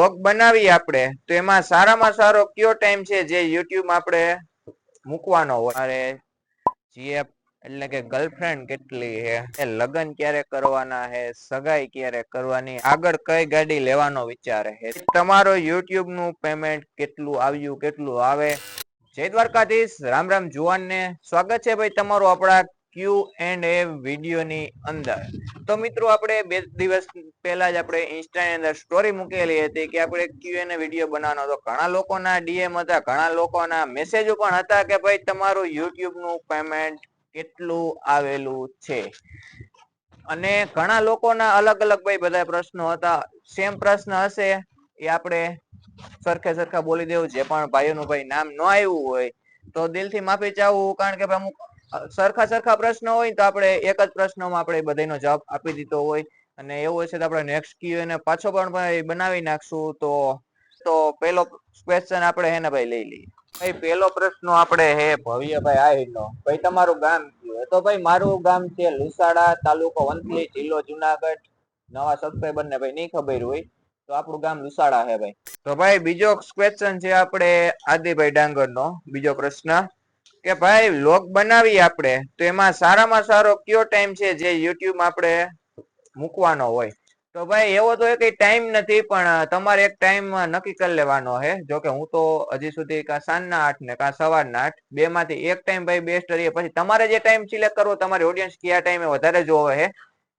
Blog બનાવીએ આપણે, તો એમાં સારામાં સારો કયો ટાઈમ છે જે યુટ્યુબ આપણે મૂકવાનો હોય? અરે જીએફ એટલે કે ગર્લફ્રેન્ડ કેટલી એ લગ્ન ક્યારે કરવાના હે સગાઈ ક્યારે કરવાની, આગળ કઈ ગાડી લેવાનો વિચાર હે તમારો યુટ્યુબનું પેમેન્ટ કેટલું આવ્યું, કેટલું આવે? જય દ્વારકાધીશ, રામ રામ જુવાનને સ્વાગત છે ભાઈ તમારું આપણા ક્યુ એન્ડ એ વિડીયોની અંદર. તો મિત્રો, આપણે બે દિવસ પહેલા જ આપણે ઇન્સ્ટાની અંદર સ્ટોરી મૂકેલી હતી કે આપણે ક્યુ એન વીડિયો બનાવવાનો હતો. ઘણા લોકોના ડીએમ હતા, ઘણા લોકોના મેસેજો પણ હતા કે ભાઈ, તમારું યુટ્યુબનું પેમેન્ટ કેટલું આવેલું છે? અને ઘણા લોકોના અલગ અલગ ભાઈ, બધા પ્રશ્નો હતા. સેમ પ્રશ્ન હશે એ આપણે સરખે સરખા બોલી દેવું. જે પણ ભાઈઓનું ભાઈ નામ ન આવ્યું હોય, તો દિલથી માફી ચાહું, કારણ કે અમુક સરખા સરખા પ્રશ્નો હોય તો આપણે એક જ પ્રશ્નમાં આપણે બધાનો જવાબ આપી દીધો હોય. અને એવું હશે તો આપણે નેક્સ્ટ ક્યુ એને પાછો પણ બનાવી નાખશું. તો તો પેલો ક્વેશ્ચન આપણે હે ને ભાઈ લઈ લઈએ. ભાઈ, પેલો પ્રશ્ન આપણે હે ભવ્યભાઈ આહિરનો ભાઈ, તમારું ગામ કયું? તો ભાઈ મારું ગામ છે લુસાડા તાલુકો વંથલી, જિલ્લો જુનાગઢ. નવા સબસ્ક્રાઈબર ને ભાઈ નહીં ખબર હોય. તો આપણું ગામ લુસાડા હે ભાઈ. તો ભાઈ, બીજો ક્વેશ્ચન છે આપણે આદિભાઈ ડાંગર નો બીજો પ્રશ્ન. કે ભાઈ વ્લોગ બનાવીએ આપણે, તો એમાં સારામાં સારો કયો ટાઈમ છે જે યુટ્યુબ આપણે મૂકવાનો હોય? તો ભાઈ, એવો તો કઈ ટાઈમ નથી, પણ તમારે એક ટાઈમ નક્કી કરી લેવાનો છે જો કે હું તો હજી સુધી કાં સાંજના આઠ ને કાં સવારના આઠ બે માંથી એક ટાઈમ ભાઈ બેસ્ટ રહીએ. પછી તમારે જે ટાઈમ સિલેક્ટ કરવો તમારી ઓડિયન્સ કયા ટાઈમે વધારે જોવે છે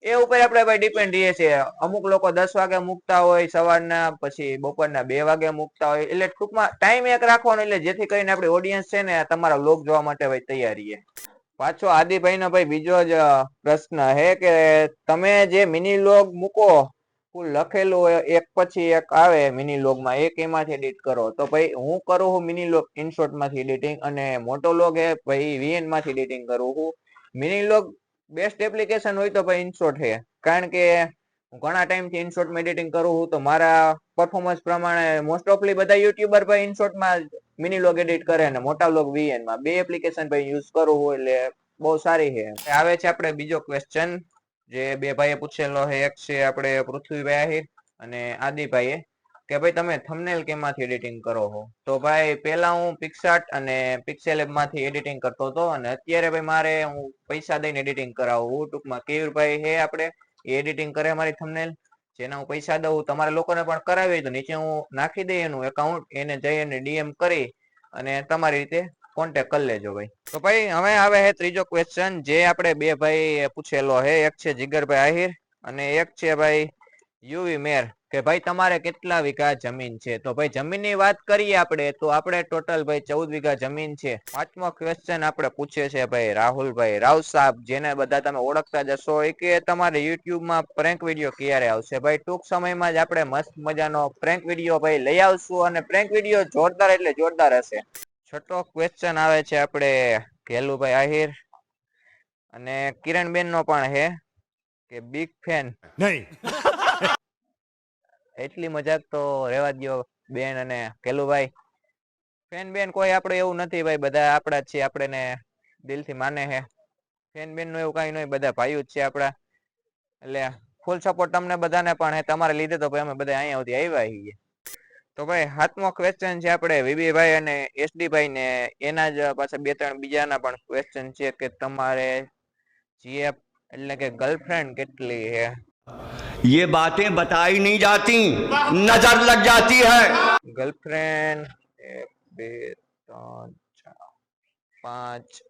એ ઉપર આપણે ભાઈ ડિપેન્ડ રહીએ છીએ અમુક લોકો દસ વાગે મૂકતા હોય સવારના, પછી બપોરના બે વાગે મૂકતા હોય. એટલે ટૂંકમાં ટાઈમ એક રાખવાનો, એટલે જેથી કરીને આપણી ઓડિયન્સ છે ને, તમારા લોક જોવા માટે ભાઈ તૈયાર રહીએ પાછો આદિભાઈ નો ભાઈ બીજો જ પ્રશ્ન હે કે તમે જે મિની લોગ મૂકો ફૂલ લખેલું હોય, એક પછી એક આવે મિની લોગમાં, એક એમાંથી એડિટ કરો. તો ભાઈ હું કરું છું મિની લોગ ઇનશોર્ટમાંથી એડિટિંગ અને મોટો લોગ એ ભાઈ વીએનમાંથી એડિટિંગ કરું છું મિની લોગ બેસ્ટ એપ્લિકેશન હોય તો ભાઈ ઇનશોટ છે. કારણ કે હું ઘણા ટાઈમથી થી એડિટિંગ કરું છું તો મારા પરફોર્મન્સ પ્રમાણે મોસ્ટ ઓફલી બધા યુટ્યુબર ભાઈ ઇનશોર્ટમાં મિની લોગ એડિટ કરે ને મોટા લોગ વીએનમાં બે એપ્લિકેશન ભાઈ યુઝ કરું હું એટલે બહુ સારી છે. આવે છે આપણે બીજો ક્વેશ્ચન જે બે ભાઈએ પૂછેલો છે. એક છે આપણે પૃથ્વીભાઈ આહિર અને આદિભાઈએ. કે ભાઈ તમે થંબનેલ કેમાંથી એડિટિંગ કરો છો? તો ભાઈ પહેલા હું પિક્સાર્ટ અને પિક્સેલમાંથી એડિટિંગ કરતો હતો અને અત્યારે ભાઈ મારે હું પૈસા દઈને એડિટિંગ કરાવું ટૂંકમાં કેયુરભાઈ હે આપણે? એ એડિટિંગ કરે મારી થંબનેલ જેના હું પૈસા દઉં તમારે લોકોને પણ કરાવી તો નીચે હું નાખી દઈ એનું એકાઉન્ટ એને જઈ અને ડીએમ કરી અને તમારી રીતે કોન્ટેક્ટ કરી લેજો ભાઈ. તો ભાઈ હવે આવે છે ત્રીજો ક્વેશ્ચન જે આપણે બે ભાઈ પૂછેલો છે. એક છે જીગરભાઈ આહિર અને એક છે ભાઈ યુવી મેર. કે ભાઈ તમારે કેટલા વીઘા જમીન છે? તો ભાઈ જમીનની વાત કરીએ આપણે, તો આપણે ટોટલ ભાઈ ચૌદ વીઘા જમીન છે. પાંચમો ક્વેશ્ચન આપણે પૂછે છે ભાઈ રાહુલભાઈ, રાવ સાહેબ, જેને બધા તમે ઓળખતા જશો એ કે તમારે યુટ્યુબમાં પ્રેન્ક વીડિયો ક્યારે આવશે? ભાઈ ટૂંક સમયમાં જ આપણે મસ્ત મજાનો પ્રેન્ક વીડિયો ભાઈ લઈ આવશું અને પ્રેન્ક વીડિયો જોરદાર એટલે જોરદાર હશે. છઠ્ઠો ક્વેશ્ચન આવે છે આપણે ઘેલુભાઈ આહિર અને કિરણબેન નો પણ હે, કે બિગ ફેન નહીં. એટલી મજાક તો રહેવા દ્યો બેન અને કેલુભાઈ ફેન બેન કોઈ આપણે એવું નથી ભાઈ, બધા આપણા જ છીએ આપણે ને દિલથી માને છે. ફેન બેનનું એવું કઈ નહીં બધા ભાઈઓ જ છે આપણા. એટલે ફૂલ સપોર્ટ તમને બધાને પણ હે, તમારે લીધે તો ભાઈ અમે બધા અહીંયા સુધી આવ્યા છીએ. તો ભાઈ સાતમો ક્વેશ્ચન છે આપણે વિબીભાઈ અને એસડીભાઈ ને, એના જ પાછા બે ત્રણ બીજાના પણ ક્વેશ્ચન છે કે તમારે જીએફ એટલે કે ગર્લફ્રેન્ડ કેટલી છે? ये बातें बताई नहीं जाती नजर लग जाती है ગર્લફ્રેન્ડ એક બે ત્રણ ચાર પાંચ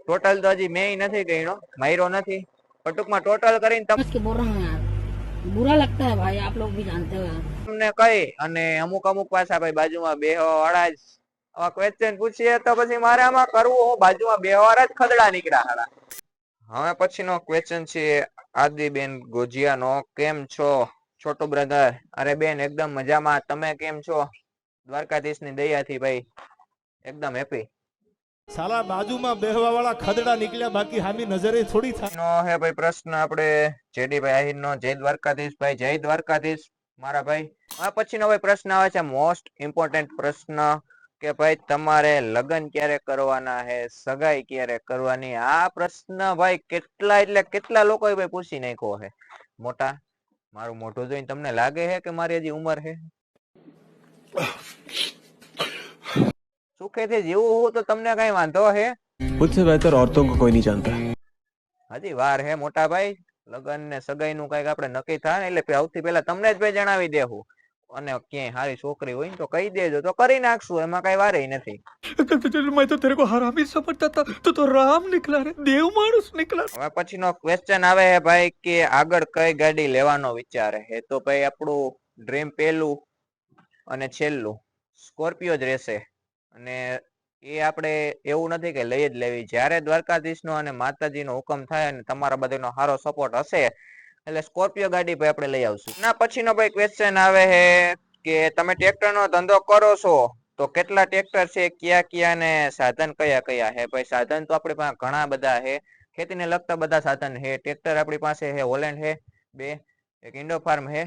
ટોટલ તો હજી મેં નથી ગણ્યો માર્યો નથી પણ ટૂંકમાં ટોટલ કરીને समझ के बोल रहा हूँ यार बुरा लगता है भाई आप लोग भी जानते हो यार તમને કહી અને અમુક અમુક પાછા ભાઈ બાજુમાં બેહવા વાળા જ આવા ક્વેશ્ચન પૂછીએ તો પછી મારે આમાં કરવું હું બાજુમાં બેહવાળા જ ખદડા નીકળ્યા હારા હવે પછીનો ક્વેશ્ચન છે આદિબેન ગોજિયાનો કેમ છો? છોટો બ્રધર અરે બેન એકદમ મજામાં. તમે કેમ છો? દ્વારકાધીશની દયાથી ભાઈ એકદમ હેપી સાલા બાજુમાં બેહવા વાળા ખદડા નીકળ્યા બાકી હામી નજરે થોડી થાય નો હે ભાઈ પ્રશ્ન આપણે જેડીભાઈ આહિરનો. જય દ્વારકાધીશ ભાઈ જય દ્વારકાધીશ મારા ભાઈ. આ પછીનો ભાઈ પ્રશ્ન આવે છે મોસ્ટ ઇમ્પોર્ટન્ટ પ્રશ્ન. કે ભાઈ તમારે લગ્ન ક્યારે કરવાના હે સગાઈ ક્યારે કરવાની આ પ્રશ્ન ભાઈ કેટલા એટલે કેટલા લોકોએ ભાઈ પૂછી નાખ્યો હે મોટા મારું મોઢું જોઈને તમને લાગે છે કે મારી હજી ઉંમર છે સુખેથી જીવવું હોય તો તમને કઈ વાંધો હે मुझसे बेहतर औरतों को कोई नहीं जानता હજી વાર હે મોટા ભાઈ લગન ને સગાઈ નું કઈક આપણે નક્કી થાય ને એટલે સૌથી પહેલા તમને જ ભાઈ જણાવી દેવું અને ક્યાંય સારી છોકરી હોય તો કહી દેજો. તો કરી નાખશું એમાં કઈ વારે નથી. મેં તો તેરે કો હરામી સમજતા હતા. તો તો રામ નીકળા રે દેવ માણસ નીકળા હવે પછીનો ક્વેશ્ચન આવે હે ભાઈ કે આગળ કઈ ગાડી લેવાનો વિચાર હે? તો ભાઈ આપણું ડ્રીમ પેલું અને છેલ્લું. સ્કોર્પિયો જ રહેશે. અને એ આપણે એવું નથી કે લઈ જ લેવી. જ્યારે દ્વારકાધીશનો અને માતાજીનો હુકમ થાય અને તમારા બધાનો સારો સપોર્ટ હશે એટલે સ્કોર્પિયો ગાડી ભાઈ આપણે લઈ આવશું. ના, પછીનો ભાઈ ક્વેશ્ચન આવે છે કે તમે ટ્રેક્ટરનો ધંધો કરો છો, તો કેટલા ટ્રેક્ટર છે, કયા કયા ને સાધન કયા કયા છે ભાઈ, સાધન તો આપણી પાસે ઘણા બધા છે ખેતીને લગતા બધા સાધન છે ટ્રેક્ટર આપણી પાસે છે હોલેન્ડ છે બે, એક ઇન્ડો ફાર્મ છે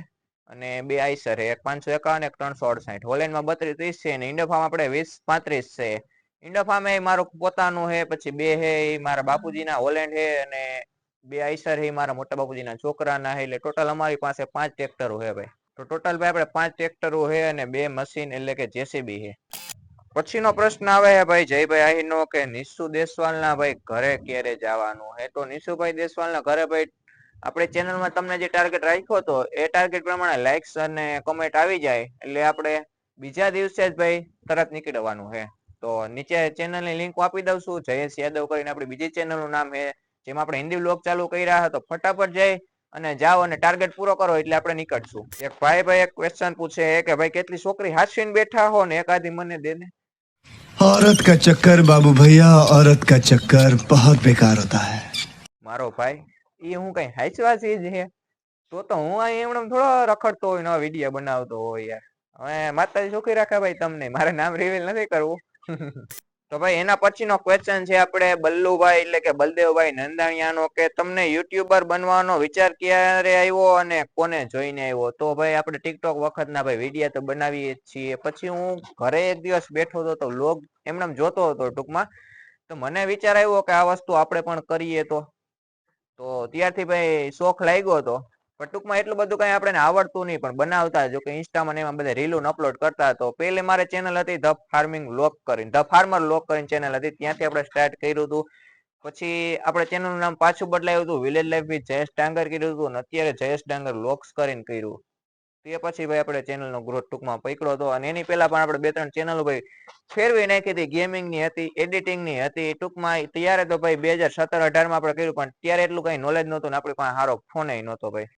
અને બે આઈસર છે એક પાંચસો એકાવન, એક ત્રણસો અડસાઠ. હોલેન્ડમાં બત્રીસ ત્રીસ છે અને ઇન્ડો ફાર્મ આપણે વીસ, પાંત્રીસ છે. ઇન્ડો ફાર્મ એ મારું પોતાનું છે પછી બે છે એ મારા બાપુજીના હોલેન્ડ છે અને બે આઈસર હે મારા મોટા બાપુજીના છોકરાના હે, એટલે ટોટલ અમારી પાસે પાંચ ટ્રેક્ટરો છે ભાઈ. તો ટોટલ ભાઈ આપણે પાંચ ટ્રેક્ટરો હે અને બે મશીન એટલે કે જેસીબી છે પછીનો પ્રશ્ન આવે છે ભાઈ, જયભાઈ આહીનો કે નિશુ દેશવાલના ભાઈ ઘરે ક્યારે જવાનું હે? તો નિશુભાઈ દેશવાલના ઘરે ભાઈ, આપણે ચેનલમાં તમને જે ટાર્ગેટ રાખ્યો હતો એ ટાર્ગેટ પ્રમાણે લાઇક્સ અને કમેન્ટ આવી જાય, એટલે આપણે બીજા દિવસે જ ભાઈ તરત નીકળવાનું છે તો નીચે ચેનલની લિંક આપી દઉં છું, જયેશ યાદવ કરીને આપણી બીજી ચેનલનું નામ છે જેમાં આપણે હિન્દી બ્લોગ ચાલુ કર્યા હતા તો ફટાફટ જઈ અને જાઓ અને ટાર્ગેટ પૂરો કરો એટલે આપણે નીકળશું એક ભાઈ ભાઈ એક ક્વેશ્ચન પૂછે કે ભાઈ કેટલી છોકરી હાસીને બેઠા હો ને એકાદી મને દે ને औरत का चक्कर बाबू भैया औरत का चक्कर बहुत बेकार होता है મારો ભાઈ એ હું કઈ હાચવાસી જ છે તો તો હું અહીં એમણે થોડો રખડતો હોય નવા વિડીયો બનાવતો હોય યાર હવે માતાજી સુખી રાખે ભાઈ તમને મારે નામ રિવીલ નથી કરવું તો ભાઈ, એના પછીનો ક્વેશ્ચન છે આપણે બલ્લુભાઈ એટલે કે બલદેવભાઈ નંદાણીયાનો કે તમને યુટ્યુબર બનવાનો વિચાર ક્યારે આવ્યો અને કોને જોઈને આવ્યો? તો ભાઈ, આપણે ટિકટોક વખતના ભાઈ વીડિયો તો બનાવીએ છીએ. પછી હું ઘરે એક દિવસ બેઠો હતો તો લોગ એમને જોતો હતો ટૂંકમાં. તો મને વિચાર આવ્યો કે આ વસ્તુ આપણે પણ કરીએ તો. તો ત્યારથી ભાઈ શોખ લાગ્યો હતો. પણ ટૂંકમાં એટલું બધું કઈ આપણે આવડતું નહીં, પણ બનાવતા, જો કે ઇન્સ્ટામાં એમાં બધા રીલો અપલોડ કરતા, તો પેલે મારે ચેનલ હતી ધ ફાર્મિંગ લોક કરીને ધ ફાર્મર લોક કરીને ચેનલ હતી, ત્યાંથી આપણે સ્ટાર્ટ કર્યું હતું. પછી આપણે ચેનલનું નામ પાછું બદલાયું હતું વિલેજ લાઈફ વિથ જયેશ ડાંગર કર્યું હતું, અને અત્યારે જયેશ ડાંગર લોક્સ કરીને કર્યું. તે પછી ભાઈ આપણે ચેનલનો ગ્રોથ ટૂંકમાં પકડ્યો હતો, અને એની પહેલા પણ આપણે બે ત્રણ ચેનલો ભાઈ ફેરવી નાખી હતી ગેમિંગની હતી એડિટિંગની હતી, ટૂંકમાં ત્યારે તો ભાઈ બે હજાર સત્તર અઢારમાં આપણે કર્યું, પણ ત્યારે એટલું કઈ નોલેજ નહોતું ને આપણી પાસે સારો ફોન નહોતો ભાઈ.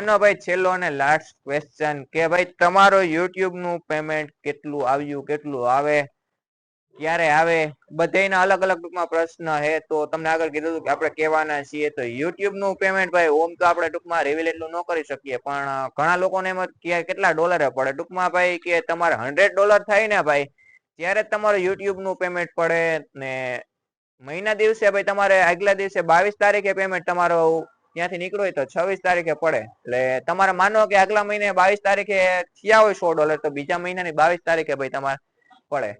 એનો ભાઈ છેલ્લો અને લાસ્ટ ક્વેશ્ચન કે ભાઈ તમારો યુટ્યુબનું પેમેન્ટ કેટલું આવ્યું, કેટલું આવે, ક્યારે આવે? બધાયના અલગ અલગ ટૂંકમાં પ્રશ્ન હે. તો તમને આગળ કીધું કે આપણે કહેવાના છીએ તો યુટ્યુબનું પેમેન્ટ ભાઈ ઓમ તો આપણે ટૂંકમાં રિવીલ એટલું ન કરી શકીએ, પણ ઘણા લોકોને એમ કે કેટલા ડોલર પડે? ટૂંકમાં ભાઈ કે તમારે હંડ્રેડ ડોલર થાય ને ભાઈ ત્યારે તમારું યુટ્યુબનું પેમેન્ટ પડે ને મહિના દિવસે ભાઈ તમારે આગલા દિવસે બાવીસ તારીખે પેમેન્ટ તમારો ત્યાંથી નીકળ્યો હોય તો છવ્વીસ તારીખે પડે. એટલે તમારે માનો કે આગલા મહિને બાવીસ તારીખે થયા હોય સો ડોલર, તો બીજા મહિનાની બાવીસ તારીખે ભાઈ તમારે પડે.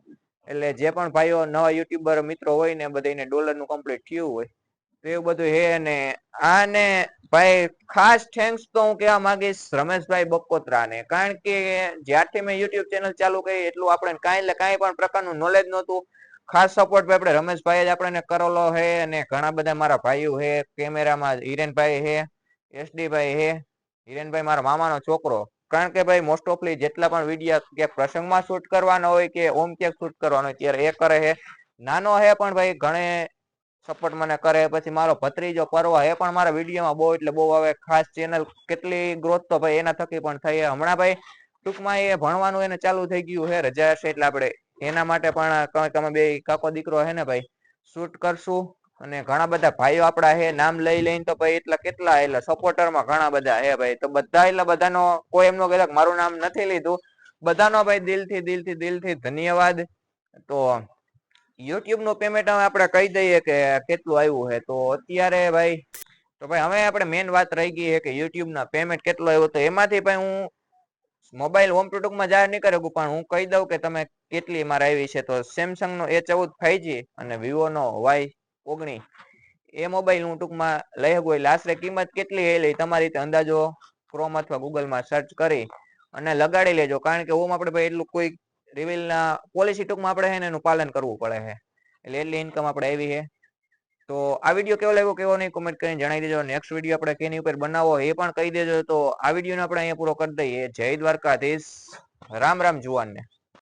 એટલે જે પણ ભાઈઓ નવા યુટ્યુબર મિત્રો હોય ને બધાને ડોલરનું કમ્પ્લીટ થયું હોય, તો એવું બધું હે ને. આને ભાઈ ખાસ થેન્ક્સ તો હું કહેવા માંગીશ રમેશભાઈ બકોત્રાને કારણ કે જ્યારથી મેં યુટ્યુબ ચેનલ ચાલુ કરી, એટલું આપણે કાંઈ એટલે કાંઈ પણ પ્રકારનું નોલેજ નહોતું. ખાસ સપોર્ટ આપણે રમેશભાઈ જ આપણને કરેલો છે અને ઘણા બધા મારા ભાઈઓ છે. કેમેરામાં હિરેનભાઈ હે એસડીભાઈ છે. હે હિરેનભાઈ મારા મામાનો છોકરો. કારણ કે ભાઈ મોસ્ટ ઓફલી જેટલા પણ વિડીયા કે પ્રસંગમાં શૂટ કરવાનો હોય કે ઓમ ક્યાંક શૂટ કરવાનો હોય ત્યારે એ કરે છે. નાનો હે પણ ભાઈ ઘણે સપોર્ટ મને કરે. પછી મારો ભત્રીજો પરવા એ પણ મારા વિડીયોમાં બહુ એટલે બહુ હવે ખાસ ચેનલ કેટલી ગ્રોથ તો ભાઈ એના થકી પણ થઈ હમણાં ભાઈ ટૂંકમાં એ ભણવાનું એને ચાલુ થઈ ગયું છે. રજા હશે એટલે આપણે એના માટે પણ તમે બે કાકો દીકરો હે ને ભાઈ શૂટ કરશું. અને ઘણા બધા ભાઈઓ આપણા હે, નામ લઈ લઈને તો ભાઈ એટલા કેટલા એટલે સપોર્ટરમાં ઘણા બધા હે ભાઈ. તો બધા એટલે બધાનો કોઈ એમનો કહેતા મારું નામ નથી લીધું. બધાનો ભાઈ દિલથી દિલથી દિલથી ધન્યવાદ. તો યુટ્યુબનું પેમેન્ટ હવે આપણે કહી દઈએ કે કેટલું આવ્યું છે તો અત્યારે ભાઈ, તો ભાઈ હવે આપણે મેન વાત રહી ગઈ છે કે યુટ્યુબ ના પેમેન્ટ કેટલું આવ્યું તો એમાંથી ભાઈ હું મોબાઈલ હોમ ટૂંકમાં જાહેર નહીં કરે પણ હું કહી દઉં કે તમે કેટલી મારે આવી છે તો સેમસંગ નો એ ચૌદ ફાઈવજી અને વિવો નો વાય ઓગણી એ મોબાઈલ હું ટૂંકમાં લઈ શકું એટલે આશરે કિંમત કેટલી એ લઈ તમારી રીતે અંદાજો ક્રોમ અથવા ગૂગલમાં સર્ચ કરી અને લગાડી લેજો, કારણ કે ઓમ આપણે ભાઈ એટલું કોઈ રિવીલ ના પોલિસી ટૂંકમાં આપણે છે ને એનું પાલન કરવું પડે છે. એટલે એટલી ઇન્કમ આપણે આવી છે. તો આ વીડિયો કેવો લાગ્યો, કેવો નહીં કોમેન્ટ કરીને જણાવી દેજો. નેક્સ્ટ વીડિયો આપણે કેની ઉપર બનાવો એ પણ કહી દેજો. તો આ વિડીયોને આપણે અહીંયા પૂરો કરી દઈએ. જય દ્વારકાધીશ. રામ રામ જુવાનને.